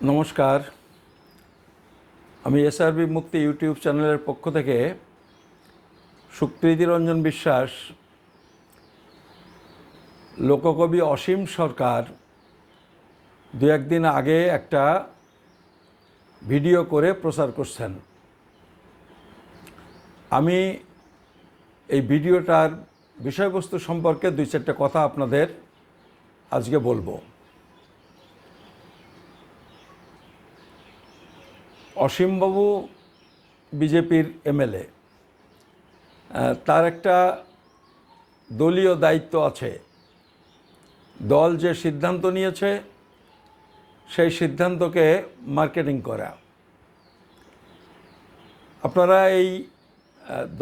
নমস্কার। আমি এসআরবি মুক্তি ইউটিউব চ্যানেলের পক্ষ থেকে সুপ্রীতি রঞ্জন বিশ্বাস, লোককবি অসীম সরকার, দু একদিন আগে একটা ভিডিও করে প্রচার করছেন। আমি এই ভিডিওটার বিষয়বস্তু সম্পর্কে দুই চারটে কথা আপনাদের আজকে বলব। অসীমবাবু বিজেপির এমএলএ। তার একটা দলীয় দায়িত্ব আছে। দল যে সিদ্ধান্ত নিয়েছে, সেই সিদ্ধান্তকে মার্কেটিং করা। আপনারা এই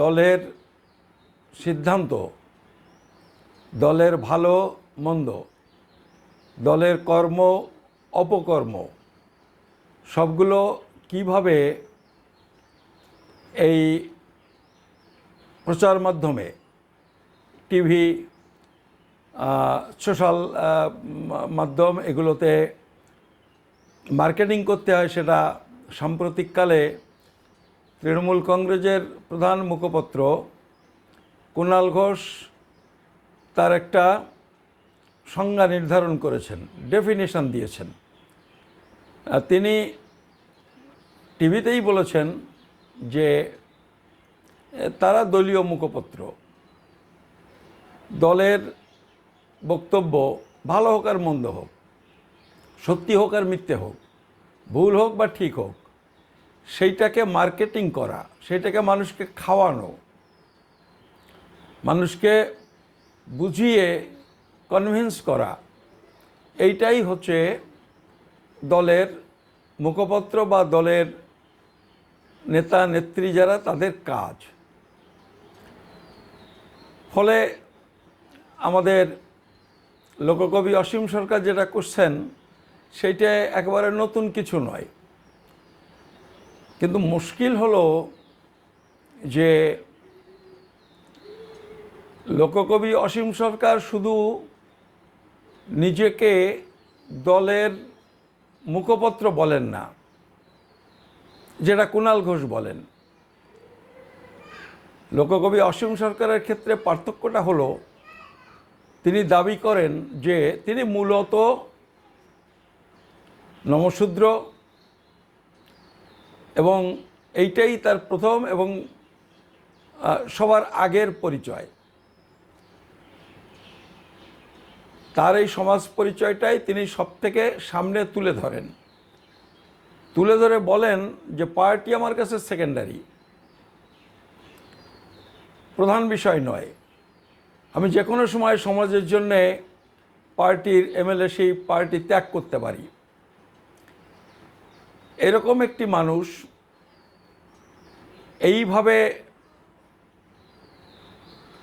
দলের সিদ্ধান্ত, দলের ভালো মন্দ, দলের কর্ম, অপকর্ম, সবগুলো কীভাবে এই প্রচার মাধ্যমে টিভি সোশ্যাল মাধ্যম এগুলোতে মার্কেটিং করতে হয় সেটা সাম্প্রতিককালে তৃণমূল কংগ্রেসের প্রধান মুখপত্র কুণাল ঘোষ তার একটা সংজ্ঞা নির্ধারণ করেছেন ডেফিনেশন দিয়েছেন। তিনি টিভিতেই বলেছেন যে তারা দলীয় মুখপত্র। দলের বক্তব্য ভালো হোক আর মন্দ হোক, সত্যি হোক আর মিথ্যে হোক, ভুল হোক বা ঠিক হোক, সেইটাকে মার্কেটিং করা, সেইটাকে মানুষকে খাওয়ানো, মানুষকে বুঝিয়ে কনভিন্স করা, এইটাই হচ্ছে দলের মুখপত্র বা দলের নেতা, নেত্রী যারা, তাদের কাজ। ফলে আমাদের লোককবি অসীম সরকার যেটা করছেন, সেইটা একেবারে নতুন কিছু নয়। কিন্তু মুশকিল হলো যে লোককবি অসীম সরকার শুধু নিজেকে দলের মুখপত্র বলেন না যেটা কুণাল ঘোষ বলেন। লোককবি অসীম সরকারের ক্ষেত্রে পার্থক্যটা হলো, তিনি দাবি করেন যে তিনি মূলত নমশূদ্র এবং এইটাই তার প্রথম এবং সবার আগের পরিচয়। তার এই সমাজ পরিচয়টাই তিনি সবথেকে সামনে তুলে ধরেন। তুলে ধরে বলেন যে পার্টি আমার কাছে সেকেন্ডারি প্রধান বিষয় নয়। আমি যে কোনো সময় সমাজের জন্যে পার্টির এমএলএ সেই পার্টি ত্যাগ করতে পারি। এরকম একটি মানুষ এইভাবে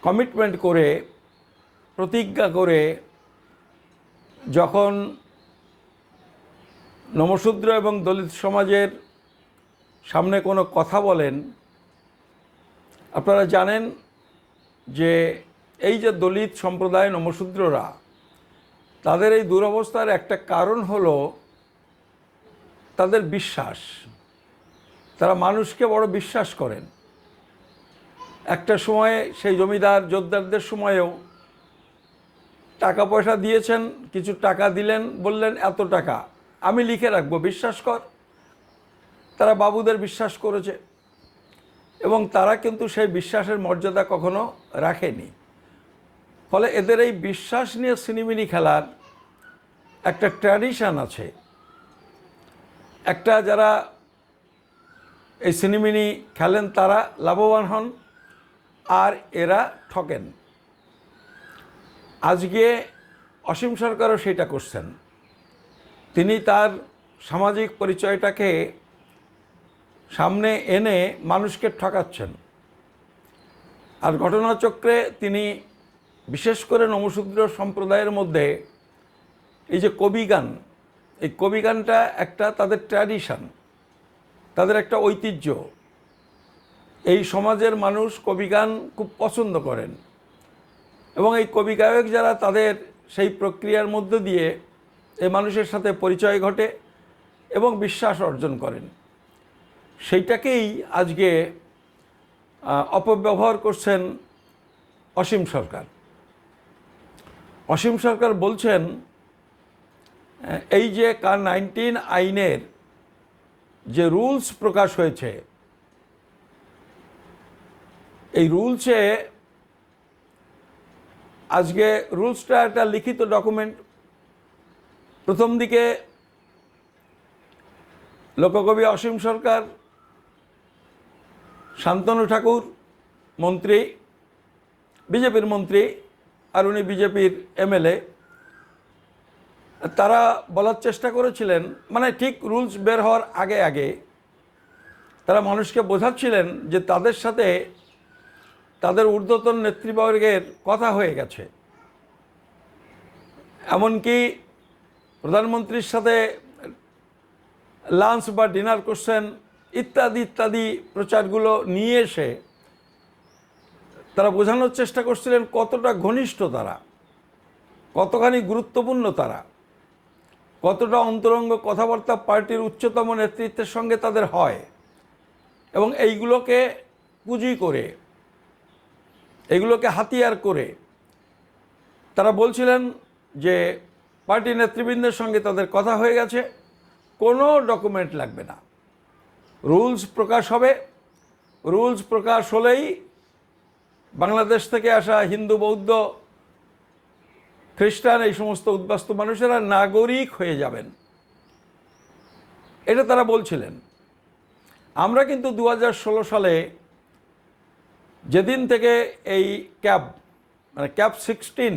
কমিটমেন্ট করে, প্রতিজ্ঞা করে যখন নমশূদ্র এবং দলিত সমাজের সামনে কোনো কথা বলেন, আপনারা জানেন যে এই যে দলিত সম্প্রদায় নমশূদ্ররা তাদের এই দুরবস্থার একটা কারণ হলো তাদের বিশ্বাস। তারা মানুষকে বড় বিশ্বাস করেন। একটা সময়ে সেই জমিদার জোরদারদের সময়েও টাকা পয়সা দিয়েছেন, কিছু টাকা দিলেন, বললেন, এত টাকা। আমি লিখে রাখব, বিশ্বাস কর। তারা বাবুদের বিশ্বাস করেছে এবং তারা কিন্তু সেই বিশ্বাসের মর্যাদা কখনো রাখেনি। ফলে এদের এই বিশ্বাস নিয়ে সিনেমিনি খেলার একটা ট্র্যাডিশান আছে। একটা যারা এই সিনেমিনি খেলেন তারা লাভবান হন আর এরা ঠকেন। আজকে অসীম সরকারও সেটা করছেন। তিনি তার সামাজিক পরিচয়টাকে সামনে এনে মানুষকে ঠকাচ্ছেন। আর ঘটনাচক্রে তিনি বিশেষ করে নমশূদ্র সম্প্রদায়ের মধ্যে এই যে কবিগান, এই কবিগানটা একটা তাদের ট্র্যাডিশন, তাদের একটা ঐতিহ্য। এই সমাজের মানুষ কবিগান খুব পছন্দ করেন এবং এই কবি গায়ক যারা তাদের সেই প্রক্রিয়ার মধ্য দিয়ে এই মানুষের সাথে পরিচয় ঘটে এবং বিশ্বাস অর্জন করেন। সেইটাকেই আজকে অপব্যবহার করছেন অসীম সরকার। অসীম সরকার বলছেন এই যে কার নাইনটিন আইনের যে রুলস প্রকাশ হয়েছে, এই রুলসে আজকে রুলসটা একটা লিখিত ডকুমেন্ট প্রথম দিকে লোককবি অসীম সরকার, শান্তনু ঠাকুর মন্ত্রী, বিজেপির মন্ত্রী, আর উনি বিজেপির এমএলএ তারা বলার চেষ্টা করেছিলেন মানে ঠিক রুলস বের হওয়ার আগে আগে তারা মানুষকে বোঝাচ্ছিলেন যে তাদের সাথে তাদের ঊর্ধ্বতন নেতৃবর্গের কথা হয়ে গেছে। এমনকি প্রধানমন্ত্রীর সাথে লাঞ্চ বা ডিনার করছেন, ইত্যাদি ইত্যাদি প্রচারগুলো নিয়ে এসে তারা বোঝানোর চেষ্টা করছিলেন কতটা ঘনিষ্ঠ তারা, কতখানি গুরুত্বপূর্ণ তারা, কতটা অন্তরঙ্গ কথাবার্তা পার্টির উচ্চতম নেতৃত্বের সঙ্গে তাদের হয়, এবং এইগুলোকে পুঁজি করে এগুলোকে হাতিয়ার করে তারা বলছিলেন যে পার্টি নেতৃবৃন্দের সঙ্গে তাদের কথা হয়ে গেছে। কোনো ডকুমেন্ট লাগবে না। রুলস প্রকাশ হবে। রুলস প্রকাশ হলেই বাংলাদেশ থেকে আসা হিন্দু, বৌদ্ধ, খ্রিস্টান এই সমস্ত উদ্বাস্তু মানুষেরা নাগরিক হয়ে যাবেন। এটা তারা বলছিলেন। আমরা কিন্তু দু হাজার ষোলো সালে যেদিন থেকে এই ক্যাব মানে ক্যাব সিক্সটিন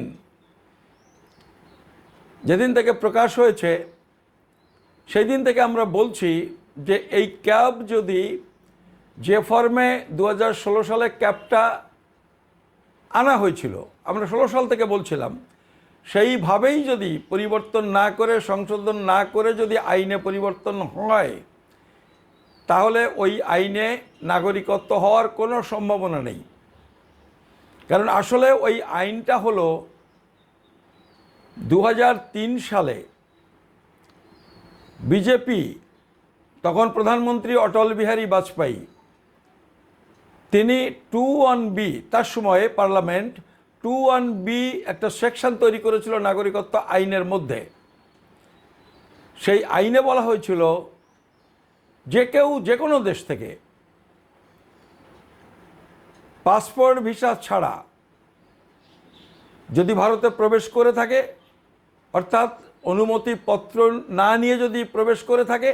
যেদিন থেকে প্রকাশ হয়েছে সেই দিন থেকে আমরা বলছি যে এই ক্যাব যদি যে ফর্মে দু হাজার ষোলো সালে ক্যাবটা আনা হয়েছিল, আমরা ষোলো সাল থেকে বলছিলাম, সেইভাবেই যদি পরিবর্তন না করে, সংশোধন না করে যদি আইনে পরিবর্তন হয়, তাহলে ওই আইনে নাগরিকত্ব হওয়ার কোনো সম্ভাবনা নেই। কারণ আসলে ওই আইনটা হলো দু হাজার তিন সালে বিজেপি, তখন প্রধানমন্ত্রী অটল বিহারী বাজপেয়ী, তিনি টু ওয়ান বি, তার সময়ে পার্লামেন্ট টু ওয়ান বি একটা সেকশন তৈরি করেছিল নাগরিকত্ব আইনের মধ্যে। সেই আইনে বলা হয়েছিল যে কেউ যে কোনো দেশ থেকে পাসপোর্ট ভিসা ছাড়া যদি ভারতে প্রবেশ করে থাকে অর্থাৎ অনুমতিপত্র না নিয়ে যদি প্রবেশ করে থাকে,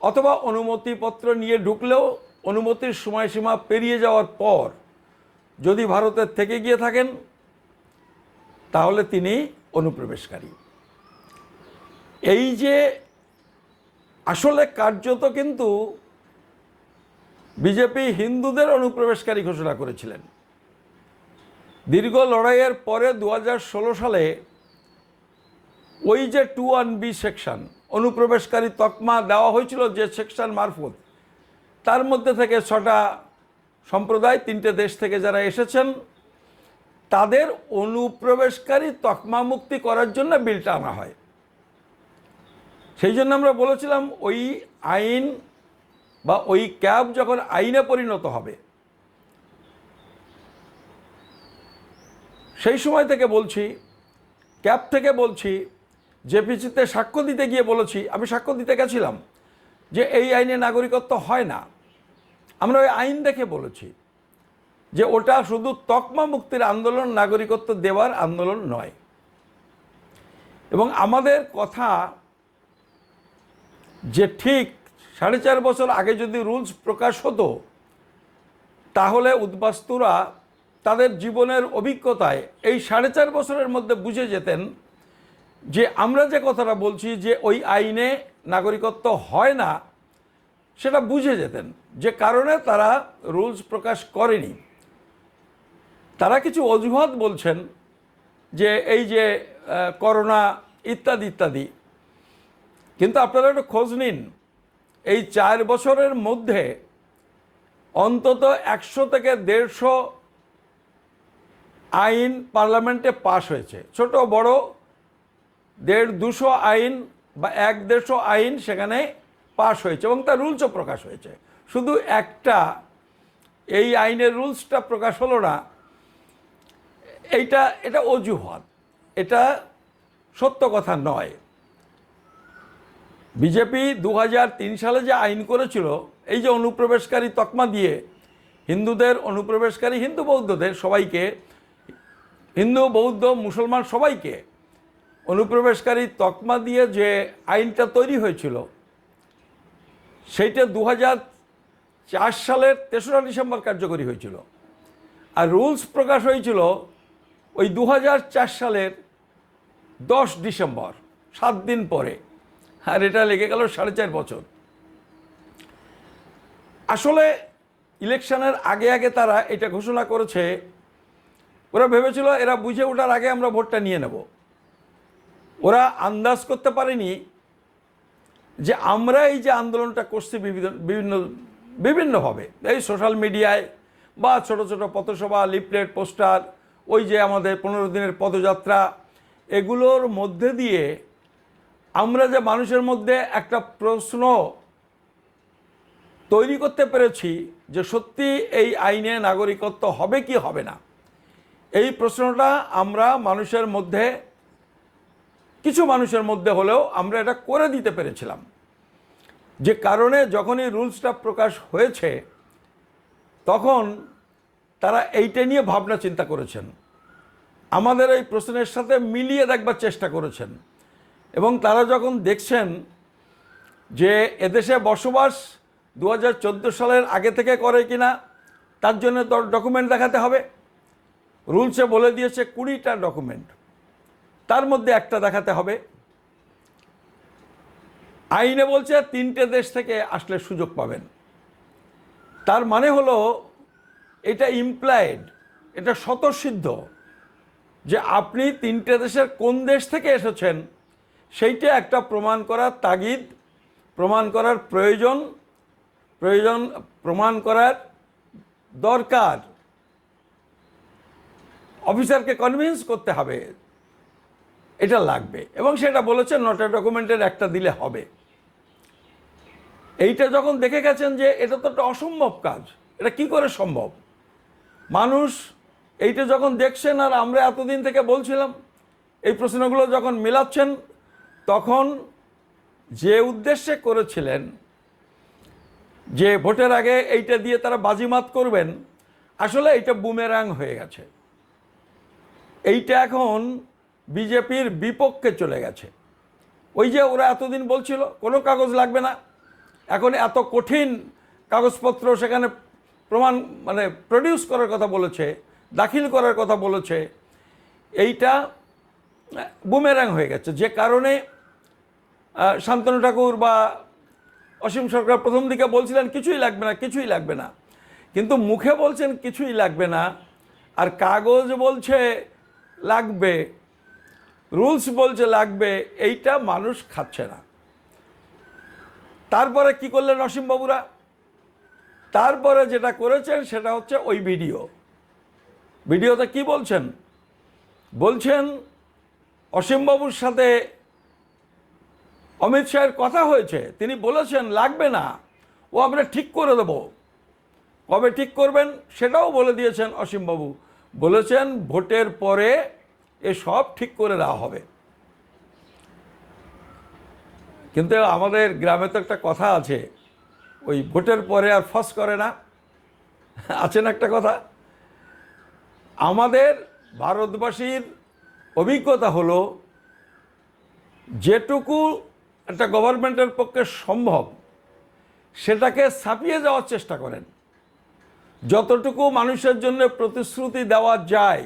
অথবা অনুমতিপত্র নিয়ে ঢুকলেও অনুমতির সময়সীমা পেরিয়ে যাওয়ার পর যদি ভারতের থেকে গিয়ে থাকেন, তাহলে তিনি অনুপ্রবেশকারী। এই যে আসলে কার্যত কিন্তু বিজেপি হিন্দুদের অনুপ্রবেশকারী ঘোষণা করেছিলেন। দীর্ঘ লড়াইয়ের পরে দু হাজার ষোলো সালে ওই যে টু ওয়ান বি সেকশন, অনুপ্রবেশকারী তকমা দেওয়া হয়েছিল যে সেকশন মারফত, তার মধ্যে থেকে ছটা সম্প্রদায়, তিনটে দেশ থেকে যারা এসেছেন, তাদের অনুপ্রবেশকারী তকমা মুক্তি করার জন্য বিলটা আনা হয়। সেই জন্য আমরা বলেছিলাম ওই আইন বা ওই ক্যাব যখন আইনে পরিণত হবে, সেই সময় থেকে বলছি, ক্যাব থেকে বলছি জেপিসিতে সাক্ষ্য দিতে গিয়ে বলেছি, আমি সাক্ষ্য দিতে গেছিলাম যে এই আইনে নাগরিকত্ব হয় না। আমরা ওই আইন দেখে বলেছি যে ওটা শুধু তকমা মুক্তির আন্দোলন, নাগরিকত্ব দেওয়ার আন্দোলন নয়। এবং আমাদের কথা যে ঠিক সাড়ে চার বছর আগে যদি রুলস প্রকাশ হতো, তাহলে উদ্বাস্তুরা তাদের জীবনের অভিজ্ঞতায় এই সাড়ে চার বছরের মধ্যে বুঝে যেতেন যে আমরা যে কথাটা বলছি যে ওই আইনে নাগরিকত্ব হয় না, সেটা বুঝে যেতেন। যে কারণে তারা রুলস প্রকাশ করেনি। তারা কিছু অজুহাত বলছেন যে এই যে করোনা ইত্যাদি ইত্যাদি। কিন্তু আপনারা একটু খোঁজ নিন, এই চার বছরের মধ্যে অন্তত একশো থেকে দেড়শো আইন পার্লামেন্টে পাশ হয়েছে। ছোট, বড় দেড় দুশো আইন বা এক দেড়শো আইন সেখানে পাশ হয়েছে এবং তার রুলসও প্রকাশ হয়েছে। শুধু একটা, এই আইনের রুলসটা প্রকাশ হলো না, এইটা, এটা অজুহাত। এটা সত্য কথা নয়। বিজেপি দু হাজার তিন সালে যে আইন করেছিল, এই যে অনুপ্রবেশকারী তকমা দিয়ে হিন্দুদের, অনুপ্রবেশকারী হিন্দু বৌদ্ধদের সবাইকে, হিন্দু, বৌদ্ধ, মুসলমান সবাইকে অনুপ্রবেশকারী তকমা দিয়ে যে আইনটা তৈরি হয়েছিল, সেইটা দু চার সালের তেসরা ডিসেম্বর কার্যকরী হয়েছিল। আর রুলস প্রকাশ হয়েছিল ওই দু সালের দশ ডিসেম্বর, সাত দিন পরে। আর এটা লেগে গেল সাড়ে চার বছর। আসলে ইলেকশনের আগে আগে তারা এটা ঘোষণা করেছে, ওরা ভেবেছিল এরা বুঝে ওঠার আগে আমরা ভোটটা নিয়ে নেব। ওরা আন্দাজ করতে পারেনি যে আমরা এই যে আন্দোলনটা করছি বিভিন্ন বিভিন্ন, বিভিন্নভাবে। এই সোশ্যাল মিডিয়ায় বা ছোট ছোট পথসভা, লিফলেট, পোস্টার, ওই যে আমাদের পনেরো দিনের পদযাত্রা, এগুলোর মধ্যে দিয়ে আমরা যে মানুষের মধ্যে একটা প্রশ্ন তৈরি করতে পেরেছি যে সত্যি এই আইনে নাগরিকত্ব হবে কি হবে না? এই প্রশ্নটা আমরা মানুষের মধ্যে কিছু মানুষের মধ্যে হলেও আমরা এটা করে দিতে পেরেছিলাম। যে কারণে যখনই রুলসটা প্রকাশ হয়েছে, তখন তারা এইটা নিয়ে ভাবনা চিন্তা করেছেন। আমাদের এই প্রশ্নের সাথে মিলিয়ে দেখবার চেষ্টা করেছেন। এবং তারা যখন দেখছেন যে এদেশে বসবাস দু হাজার চোদ্দ সালের আগে থেকে করে কিনা, তার জন্য ডকুমেন্ট দেখাতে হবে। রুলসে বলে দিয়েছে কুড়িটা ডকুমেন্ট তার মধ্যে একটা দেখাতে হবে। আইনে বলছে তিনটে দেশ থেকে আসলে সুযোগ পাবেন। তার মানে হলো এটা ইমপ্লয়েড এটা স্বতঃসিদ্ধ যে আপনি তিনটে দেশের কোন দেশ থেকে এসেছেন সেইটা একটা প্রমাণ করার তাগিদ, প্রমাণ করার প্রয়োজন প্রয়োজন, প্রমাণ করার দরকার। অফিসারকে কনভিন্স করতে হবে। এটা লাগবে। এবং সেটা বলেছে নটা ডকুমেন্টের একটা দিলে হবে। এইটা যখন দেখে গেছেন যে এটা তো একটা অসম্ভব কাজ, এটা কি করে সম্ভব? মানুষ এইটা যখন দেখছেন আর আমরা এতদিন থেকে বলছিলাম, এই প্রশ্নগুলো যখন মেলাচ্ছেন, তখন যে উদ্দেশ্যে করেছিলেন, যে ভোটের আগে এইটা দিয়ে তারা বাজিমাত করবেন, আসলে এইটা বুমেরাং হয়ে গেছে। এইটা এখন বিজেপির বিপক্ষে চলে গেছে। ওই যে ওরা এতদিন বলছিল, কোনো কাগজ লাগবে না। এখন এত কঠিন কাগজপত্র সেখানে প্রমাণ মানে প্রডিউস করার কথা বলেছে, দাখিল করার কথা বলেছে। এইটা বুমেরাং হয়ে গেছে। যে কারণে শান্তনু ঠাকুর বা অসীম সরকার প্রথম দিকে বলছিলেন, কিছুই লাগবে না, কিছুই লাগবে না। কিন্তু মুখে বলছেন, কিছুই লাগবে না। আর কাগজ বলছে, লাগবে। রুলস বলছে লাগবে, এইটা মানুষ খাচ্ছে না। তারপরে কি করলেন অসীমবাবুরা তারপরে যেটা করেছেন সেটা হচ্ছে ওই ভিডিও। ভিডিওতে কি বলছেন? বলছেন অসীমবাবুর সাথে অমিত শাহের কথা হয়েছে। তিনি বলেছেন, লাগবে না। ও আমরা ঠিক করে দেব। কবে ঠিক করবেন সেটাও বলে দিয়েছেন অসীমবাবু বলেছেন, ভোটের পরে এ সব ঠিক করে দেওয়া হবে। কিন্তু আমাদের গ্রামে তো একটা কথা আছে, ওই ভোটের পরে আর ফস করে না। আছে না একটা কথা? আমাদের ভারতবাসীর অভিজ্ঞতা হলো, যেটুকু একটা গভর্নমেন্টের পক্ষে সম্ভব, সেটাকে ছাপিয়ে যাওয়ার চেষ্টা করেন। যতটুকু মানুষের জন্য প্রতিশ্রুতি দেওয়া যায়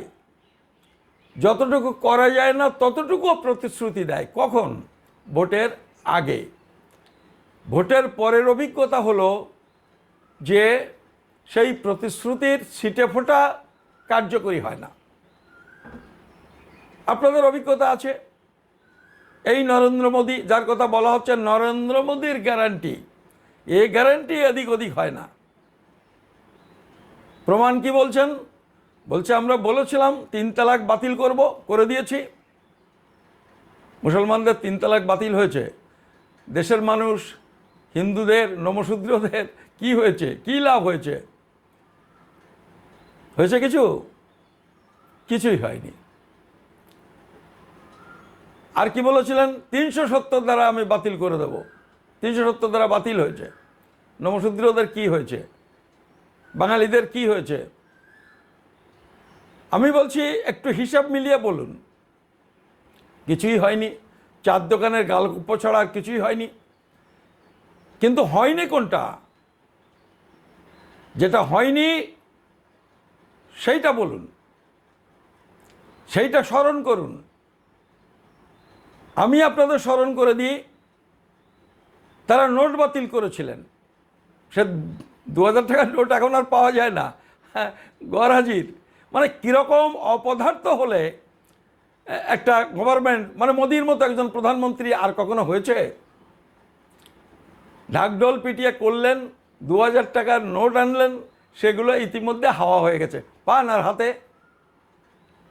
যতটুকু করা যায় না ততটুকুও প্রতিশ্রুতি দেয়। কখন? ভোটের আগে। ভোটের পরের অভিজ্ঞতা হলো যে সেই প্রতিশ্রুতির ছিটে ফোটা কার্যকরী হয় না। আপনাদের অভিজ্ঞতা আছে? এই নরেন্দ্র মোদী, যার কথা বলা হচ্ছে, নরেন্দ্র মোদীর গ্যারান্টি। এই গ্যারান্টি এদিক ওদিক হয় না। প্রমাণ কি বলছেন? বলছে, আমরা বলেছিলাম তিন তালাক বাতিল করব, করে দিয়েছি। মুসলমানদের তিন তালাক বাতিল হয়েছে। দেশের মানুষ, হিন্দুদের, নমশূদ্রদের, কি হয়েছে? কি লাভ হয়েছে? হয়েছে কিছু? কিছুই হয়নি। আর কি বলেছিলেন? তিনশো সত্তর দ্বারা আমি বাতিল করে দেব। তিনশো সত্তর দ্বারা বাতিল হয়েছে। নমশূদ্রদের কি হয়েছে? বাঙালিদের কি হয়েছে? আমি বলছি, একটু হিসাব মিলিয়ে বলুন। কিছুই হয়নি। চার দোকানের গালগপ্প ছাড়া আর কিছুই হয়নি। কিন্তু হয়নি কোনটা? যেটা হয়নি, সেইটা বলুন। সেইটা স্মরণ করুন। আমি আপনাদের স্মরণ করে দিই, তারা নোট বাতিল করেছিলেন। সে দু হাজার টাকার নোট এখন আর পাওয়া যায় না। হ্যাঁ গড় হাজির। মানে কীরকম অপদার্থ হলে একটা গভর্নমেন্ট মানে মোদির মতো একজন প্রধানমন্ত্রী আর কখনো হয়েছে? ঢাকঢোল পিটিয়ে করলেন, দু হাজার টাকার নোট আনলেন, সেগুলো ইতিমধ্যে হাওয়া হয়ে গেছে। পান আর হাতে?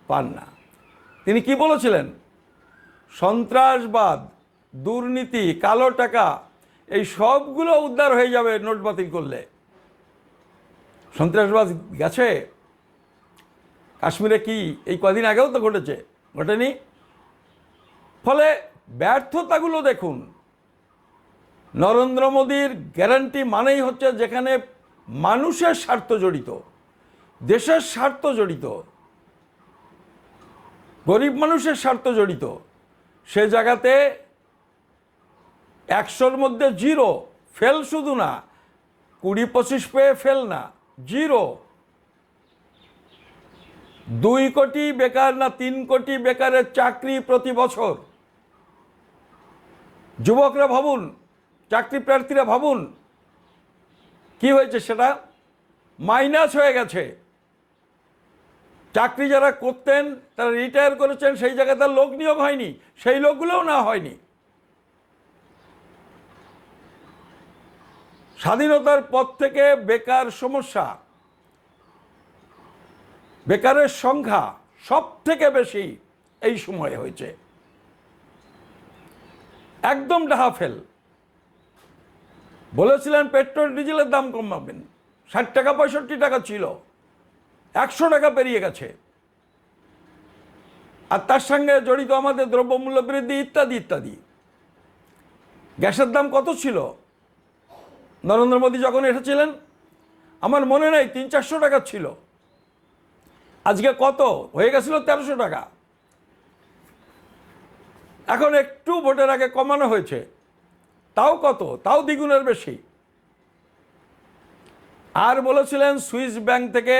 পান না। তিনি কি বলেছিলেন? সন্ত্রাসবাদ, দুর্নীতি, কালো টাকা, এই সবগুলো উদ্ধার হয়ে যাবে নোট বাতিল করলে। সন্ত্রাসবাদ গেছে? কাশ্মীরে কি এই কদিন আগেও তো ঘটেছে? ঘটেনি? ফলে ব্যর্থতাগুলো দেখুন। নরেন্দ্র মোদীর গ্যারান্টি মানেই হচ্ছে যেখানে মানুষের স্বার্থ জড়িত, দেশের স্বার্থ জড়িত, গরিব মানুষের স্বার্থ জড়িত। সে জায়গাতে একশোর মধ্যে জিরো, ফেল শুধু না, কুড়ি পঁচিশ পেয়ে ফেল না, জিরো। দুই কোটি বেকার না তিন কোটি বেকারের চাকরি প্রতি বছর? যুবকরা ভাবুন, চাকরি প্রার্থীরা ভাবুন, কি হয়েছে সেটা? মাইনাস হয়ে গেছে। চাকরি যারা করতেন, তারা রিটায়ার করেছেন, সেই জায়গায় তার লোক নিয়োগ হয়নি, সেই লোকগুলোও না হয়নি। স্বাধীনতার পর থেকে বেকার সমস্যা। বেকারের সংখ্যা সব থেকে বেশি এই সময়ে হয়েছে। একদম ডাহা ফেল। বলেছিলেন পেট্রোল, ডিজেলের দাম কমাবেন। ষাট টাকা, পঁয়ষট্টি টাকা ছিল। একশো টাকা পেরিয়ে গেছে। আর তার সঙ্গে জড়িত আমাদের দ্রব্যমূল্য বৃদ্ধি ইত্যাদি ইত্যাদি। গ্যাসের দাম কত ছিল? নরেন্দ্র মোদী যখন এসেছিলেন, আমার মনে নেই, তিন চারশো টাকা ছিল। আজকে কত? হয়ে গেছিল তেরোশো টাকা। এখন একটু ভোটের আগে কমানো হয়েছে। তাও কত? তাও দ্বিগুণের বেশি। আর বলেছিলেন সুইস ব্যাংক থেকে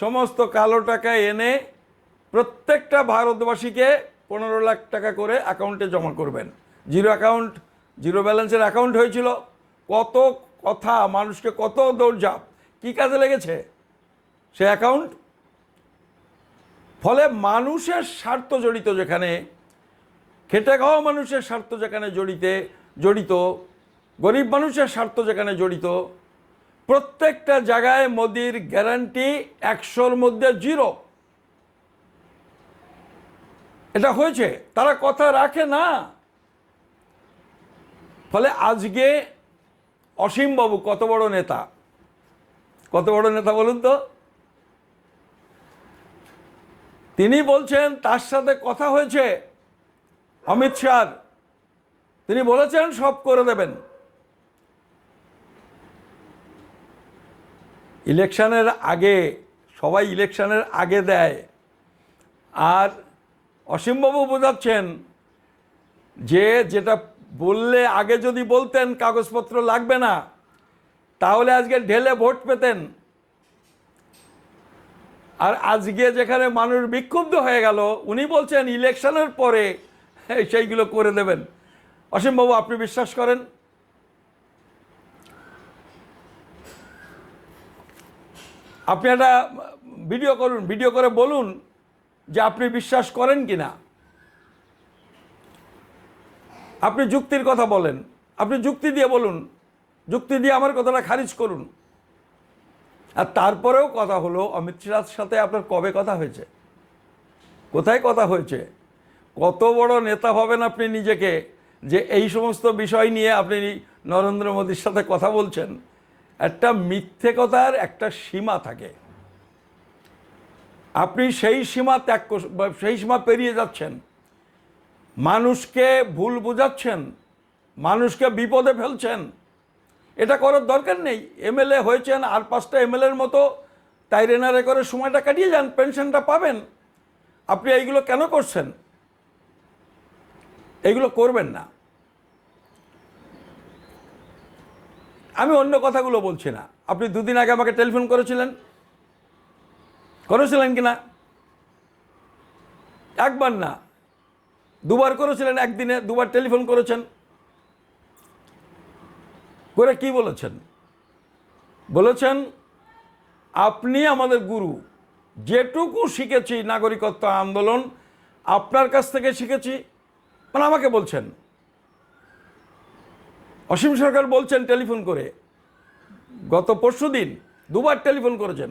সমস্ত কালো টাকা এনে প্রত্যেকটা ভারতবাসীকে পনেরো লাখ টাকা করে অ্যাকাউন্টে জমা করবেন। জিরো অ্যাকাউন্ট, জিরো ব্যালেন্সের অ্যাকাউন্ট হয়েছিল। কত কথা, মানুষকে কত দৌড়ঝাঁপ, কী কাজে লেগেছে? সে অ্যাকাউন্ট ফলে মানুষের স্বার্থ জড়িত যেখানে খেটে খাওয়া মানুষের স্বার্থ যেখানে জড়িতে, জড়িত, গরিব মানুষের স্বার্থ যেখানে জড়িত, প্রত্যেকটা জায়গায় মোদির গ্যারান্টি একশোর মধ্যে জিরো এটা হয়েছে, তারা কথা রাখে না। ফলে আজকে অসীমবাবু কত বড় নেতা? কত বড় নেতা বলুন তো? তিনি বলছেন, তার সাথে কথা হয়েছে, অমিত শাহ তিনি বলেছেন, সব করে দেবেন। ইলেকশনের আগে, সবাই ইলেকশনের আগে দেয়। আর অসীমবাবু বোঝাচ্ছেন, যে যেটা বললে আগে যদি বলতেন, কাগজপত্র লাগবে না, তাহলে আজকে ঢেলে ভোট পেতেন। আর আজকে যেখানে মানুষ বিক্ষুব্ধ হয়ে গেল, উনি বলছেন, ইলেকশনের পরে সেইগুলো করে দেবেন। অসীমবাবু, আপনি বিশ্বাস করেন? আপনি একটা ভিডিও করুন, ভিডিও করে বলুন যে আপনি বিশ্বাস করেন কি না। আপনি যুক্তির কথা বলেন। আপনি যুক্তি দিয়ে বলুন। যুক্তি দিয়ে আমার কথাটা খারিজ করুন। আর তারপরেও কথা হলো, অমিত শাহর সাথে আপনার কবে কথা হয়েছে? কোথায় কথা হয়েছে? কত বড় নেতা হবেন আপনি নিজেকে যে এই সমস্ত বিষয় নিয়ে আপনি নরেন্দ্র মোদীর সাথে কথা বলছেন? একটা মিথ্যে কথার একটা সীমা থাকে। আপনি সেই সীমা ত্যাগ সেই সীমা পেরিয়ে যাচ্ছেন। মানুষকে ভুল বোঝাচ্ছেন, মানুষকে বিপদে ফেলছেন। এটা করার দরকার নেই। এমএলএ হয়েছেন আর পাঁচটা এমএলএর মতো, তাই রেনারে করে সময়টা কাটিয়ে যান, পেনশনটা পাবেন। আপনি এইগুলো কেন করছেন? এইগুলো করবেন না। আমি অন্য কথাগুলো বলছি না। আপনি দুদিন আগে আমাকে টেলিফোন করেছিলেন। করেছিলেন কি না? একবার না। দুবার করেছিলেন একদিনে, দুবার টেলিফোন করেছেন। করে কি বলেছেন? বলেছেন, আপনি আমাদের গুরু। যেটুকু শিখেছি নাগরিকত্ব আন্দোলন, আপনার কাছ থেকে শিখেছি। মানে আমাকে বলছেন। অসীম সরকার বলছেন টেলিফোন করে। গত পরশু দিন দুবার টেলিফোন করেছেন।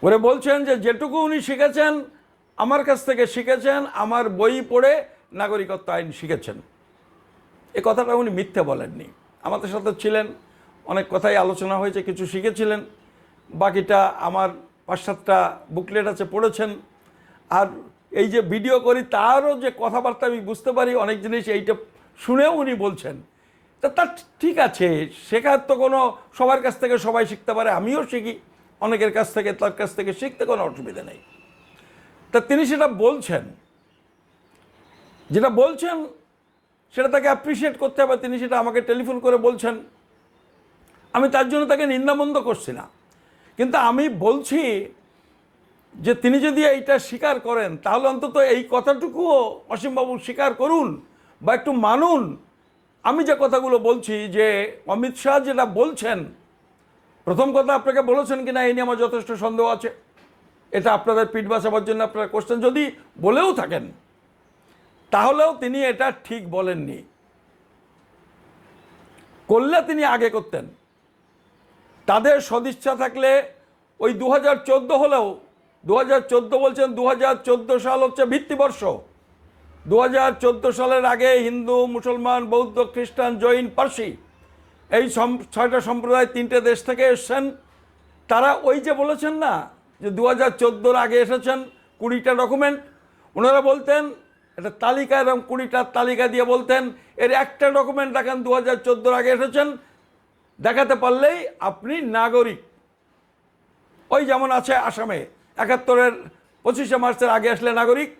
করে বলছেন যে, যেটুকু উনি শিখেছেন, আমার কাছ থেকে শিখেছেন, আমার বই পড়ে নাগরিকত্ব আইন শিখেছেন। এ কথাটা উনি মিথ্যে বলেননি। আমাদের সাথে ছিলেন, অনেক কথাই আলোচনা হয়েছে, কিছু শিখেছিলেন। বাকিটা আমার পাঁচ সাতটা বুকলেট আছে, পড়েছেন। আর এই যে ভিডিও করি, তারও যে কথাবার্তা আমি বুঝতে পারি, অনেক জিনিস এইটা শুনেও উনি বলছেন। তা তার ঠিক আছে, শেখার তো কোনো, সবার কাছ থেকে সবাই শিখতে পারে, আমিও শিখি। অনেকের কাছ থেকে, তার কাছ থেকে শিখতে কোনো অসুবিধা নেই। তা তিনি সেটা বলছেন। যেটা বলছেন সেটা তাকে অ্যাপ্রিসিয়েট করতে হবে, তিনি সেটা আমাকে টেলিফোন করে বলছেন। আমি তার জন্য তাকে নিন্দামন্দ করছি না। কিন্তু আমি বলছি যে তিনি যদি এইটা স্বীকার করেন, তাহলে অন্তত এই কথাটুকুও অসীমবাবু স্বীকার করুন বা একটু মানুন। আমি যে কথাগুলো বলছি যে অমিত শাহ যেটা বলছেন, প্রথম কথা আপনাকে বলেছেন কি না এই নিয়ে আমার যথেষ্ট সন্দেহ আছে। এটা আপনাদের পিঠ বাঁচাবার জন্য আপনারা কোশ্চেন যদি বলেও থাকেন তাহলেও তিনি এটা ঠিক বলেননি। করলে তিনি আগে করতেন। তাদের সদিচ্ছা থাকলে ওই দু হাজার চোদ্দ হলেও দু হাজার চোদ্দ বলছেন দু হাজার চোদ্দ সাল হচ্ছে ভিত্তিবর্ষ। দু হাজার চোদ্দ সালের আগে হিন্দু, মুসলমান, বৌদ্ধ, খ্রিস্টান, জৈন, পার্সি এই ছয়টা সম্প্রদায় তিনটে দেশ থেকে এসছেন। তারা ওই যে বলেছেন না যে দু হাজার চোদ্দোর আগে এসেছেন কুড়িটা ডকুমেন্ট, ওনারা বলতেন একটা তালিকা এবং কুড়িটার তালিকা দিয়ে বলতেন। এর একটা ডকুমেন্ট দেখান দু হাজার চোদ্দোর আগে এসেছেন। দেখাতে পারলেই আপনি নাগরিক। ওই যেমন আছে আসামে, একাত্তরের পঁচিশে মার্চের আগে আসলে নাগরিক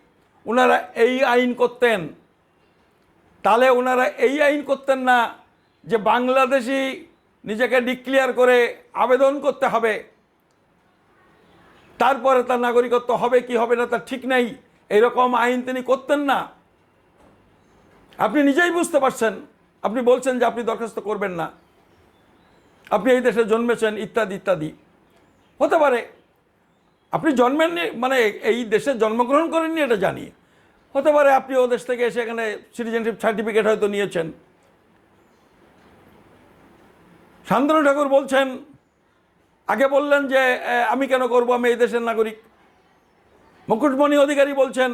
ওনারা এই আইন করতেন। তাহলে ওনারা এই আইন করতেন না যে বাংলাদেশি নিজেকে ডিক্লিয়ার করে আবেদন করতে হবে। তারপরে তার নাগরিকত্ব হবে কি হবে না তার ঠিক নেই। এরকম আইন তিনি করতেন না। আপনি নিজেই বুঝতে পারছেন। আপনি বলছেন যে আপনি দরখাস্ত করবেন না। আপনি এই দেশে জন্মেছেন, ইত্যাদি ইত্যাদি। হতে পারে। আপনি জন্মেননি মানে এই দেশে জন্মগ্রহণ করেননি এটা জানি। হতে পারে আপনি ও দেশ থেকে এসে এখানে সিটিজেনশিপ সার্টিফিকেট হয়তো নিয়েছেন। শান্তনু ঠাকুর বলছেন, আগে বললেন যে আমি কেন করব? আমি এই দেশের নাগরিক। মুকুটমণি অধিকারী বলছেন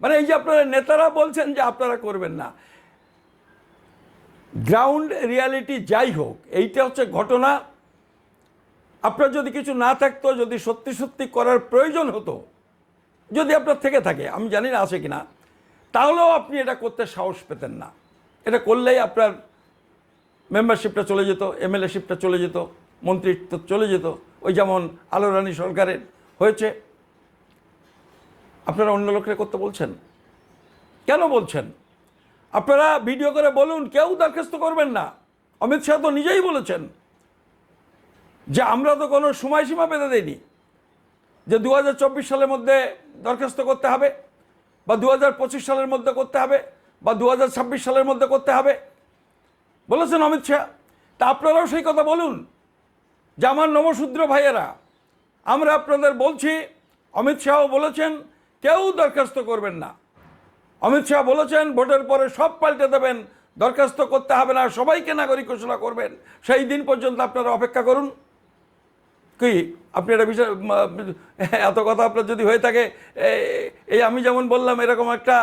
মানে এই যে আপনারা নেতারা বলছেন যে আপনারা করবেন না। গ্রাউন্ড রিয়ালিটি যাই হোক, এইটা হচ্ছে ঘটনা। আপনার যদি কিছু না থাকতো, যদি সত্যি সত্যি করার প্রয়োজন হতো, যদি আপনার থেকে থাকে, আমি জানি না আছে কি না তাহলেও আপনি এটা করতে সাহস পেতেন না। এটা করলেই আপনার মেম্বারশিপটা চলে যেত এমএলএশিপটা চলে যেত, মন্ত্রিত্ব চলে যেত। ওই যেমন আলো রানী সরকারের হয়েছে আপনারা অন্য লোকরা করতে বলছেন? কেন বলছেন? আপনারা ভিডিও করে বলুন, কেউ দরখাস্ত করবেন না। অমিত শাহ তো নিজেই বলেছেন যে আমরা তো কোনো সময়সীমা বেঁধে দিইনি যে দু হাজার চব্বিশ সালের মধ্যে দরখাস্ত করতে হবে বা দু হাজার পঁচিশ সালের মধ্যে করতে হবে বা দু হাজার ছাব্বিশ সালের মধ্যে করতে হবে। বলেছেন অমিত শাহ। তা আপনারাও সেই কথা বলুন। যে আমার নবশূদ্র ভাইয়েরা, আমরা আপনাদের বলছি, অমিত শাহও বলেছেন কেউ দরখাস্ত করবেন না। অমিত শাহ বলেছেন, ভোটের পরে সব পাল্টে দেবেন, দরখাস্ত করতে হবে না, সবাইকে নাগরিক ঘোষণা করবেন। সেই দিন পর্যন্ত আপনারা অপেক্ষা করুন। কি, আপনি এটা বিষয় এত কথা আপনার যদি হয়ে থাকে এই আমি যেমন বললাম, এরকম একটা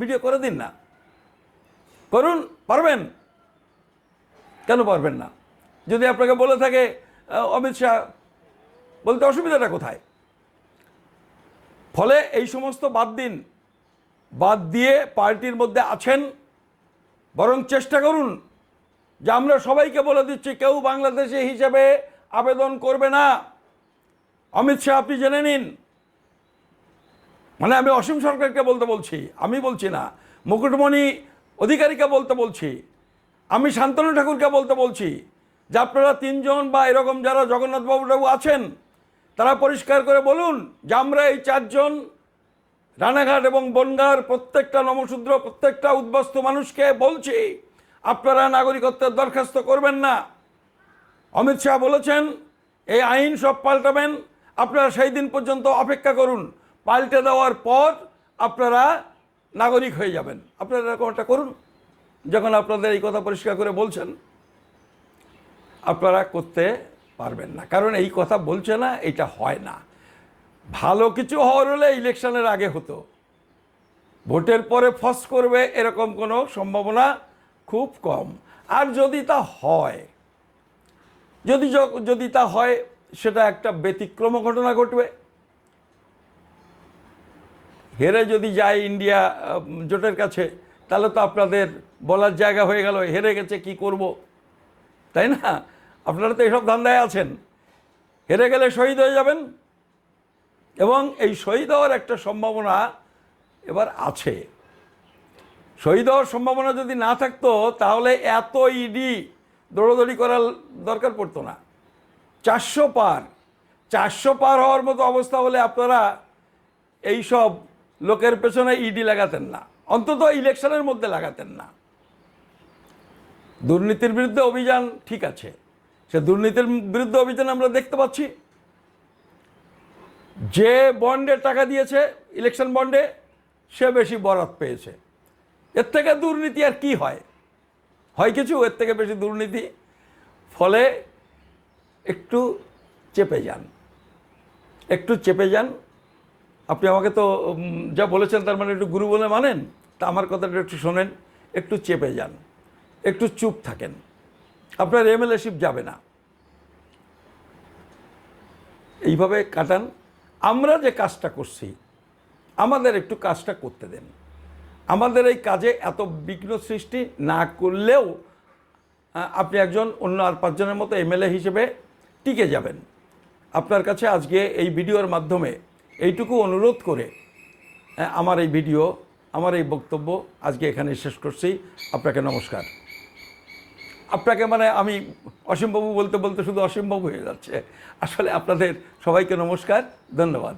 ভিডিও করে দিন না। করুন, পারবেন? কেন পারবেন না? যদি আপনাকে বলে থাকে অমিত শাহ, বলতে অসুবিধাটা কোথায়? ফলে এই সমস্ত বাদ দিন। বাদ দিয়ে পার্টির মধ্যে আছেন। বরং চেষ্টা করুন যে আমরা সবাইকে বলে দিচ্ছি, কেউ বাংলাদেশি হিসেবে আবেদন করবে না। অমিত শাহ, আপনি জেনে নিন। মানে আমি অসীম সরকারকে বলতে বলছি, আমি বলছি না। মুকুটমণি অধিকারীকে বলতে বলছি। আমি শান্তনু ঠাকুরকে বলতে বলছি যে আপনারা তিনজন বা এরকম যারা জগন্নাথ আছেন তারা পরিষ্কার করে বলুন যে আমরা এই চারজন রানাঘাট এবং বনগার প্রত্যেকটা নমশূদ্র, প্রত্যেকটা উদ্বস্ত মানুষকে বলছি, আপনারা নাগরিকত্বের দরখাস্ত করবেন না। অমিত শাহ বলেছেন, এই আইন সব পাল্টাবেন, আপনারা সেই দিন পর্যন্ত অপেক্ষা করুন। পাল্টে দেওয়ার পর আপনারা নাগরিক হয়ে যাবেন। আপনারা এরকম একটা করুন, যখন আপনাদের এই কথা পরিষ্কার করে বলছেন। আপনারা করতে পারবেন না। কারণ এই কথা বলছে না, এটা হয় না। ভালো কিছু হওয়ার হলে ইলেকশনের আগে হতো। ভোটের পরে ফস করবে এরকম কোনো সম্ভাবনা খুব কম। আর যদি তা হয়, যদি যদি তা হয়, সেটা একটা ব্যতিক্রম ঘটনা ঘটবে। হেরে যদি যায় ইন্ডিয়া জোটের কাছে, তাহলে তো আপনাদের বলার জায়গা হয়ে গেল। হেরে গেছে, কি করব? তাই না? আপনারা তো এসব ধান্দায় আছেন। হেরে গেলে শহীদ হয়ে যাবেন। এবং এই শহীদ হওয়ার একটা সম্ভাবনা এবার আছে। শহীদ হওয়ার সম্ভাবনা যদি না থাকতো, তাহলে এত ইডি দৌড়দৌড়ি করার দরকার পড়তো না। চারশো পার চারশো পার হওয়ার মতো অবস্থা হলে আপনারা এই সব লোকের পেছনে ইডি লাগাতেন না। অন্তত ইলেকশনের মধ্যে লাগাতেন না। দুর্নীতির বিরুদ্ধে অভিযান ঠিক আছে। সে দুর্নীতির বিরুদ্ধে অভিযান আমরা দেখতে পাচ্ছি। যে বন্ডে টাকা দিয়েছে ইলেকশন বন্ডে, সে বেশি বরাত পেয়েছে। এর থেকে দুর্নীতি আর কি হয়? হয় কিছু, এর থেকে বেশি দুর্নীতি, ফলে একটু চেপে যান। একটু চেপে যান। আপনি আমাকে তো যা বলেছেন তার মানে একটু গুরু বলে মানেন, তা আমার কথাটা একটু শোনেন, একটু চেপে যান। একটু চুপ থাকেন। আপনার এমএলএশিপ যাবে না। এইভাবে কাটান। আমরা যে কাজটা করছি, আমাদের একটু কাজটা করতে দেন। আমাদের এই কাজে এত বিঘ্ন সৃষ্টি না করলেও আপনি একজন অন্য আর পাঁচজনের মতো এমএলএ হিসেবে টিকে যাবেন। আপনার কাছে আজকে এই ভিডিওর মাধ্যমে এইটুকু অনুরোধ করে আমার এই ভিডিও, আমার এই বক্তব্য আজকে এখানে শেষ করছি। আপনাকে নমস্কার। আপনাকে মানে আমি অসীমবাবু বলতে বলতে শুধু অসীমবাবু হয়ে যাচ্ছে। আসলে আপনাদের সবাইকে নমস্কার, ধন্যবাদ।